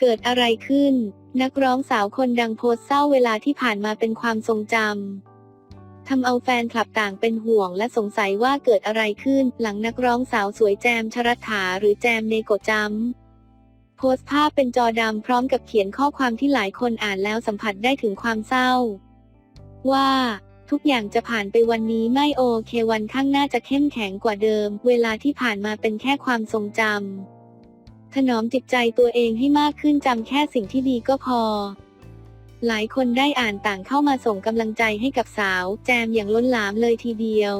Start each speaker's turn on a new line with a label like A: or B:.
A: เกิดอะไรขึ้น นักร้องสาวคนดังโพสเศร้าเวลาที่ผ่านมาเป็นความทรงจำทำเอาแฟนคลับต่างเป็นห่วงและสงสัยว่าเกิดอะไรขึ้น หลังนักร้องสาวสวยแจมชรัฐาหรือแจมเนโกจัมโพสภาพเป็นจอดำพร้อมกับเขียนข้อความที่หลายคนอ่านแล้วสัมผัสได้ถึงความเศร้า ว่าทุกอย่างจะผ่านไปวันนี้ไม่โอเควันข้างหน้าจะเข้มแข็งกว่าเดิม เวลาที่ผ่านมาเป็นแค่ความทรงจำ ถนอมจิตใจตัวเองให้มากขึ้นจำแค่สิ่งที่ดีก็พอ หลายคนได้อ่านต่างเข้ามาส่งกำลังใจให้กับสาว แจมอย่างล้นหลามเลยทีเดียว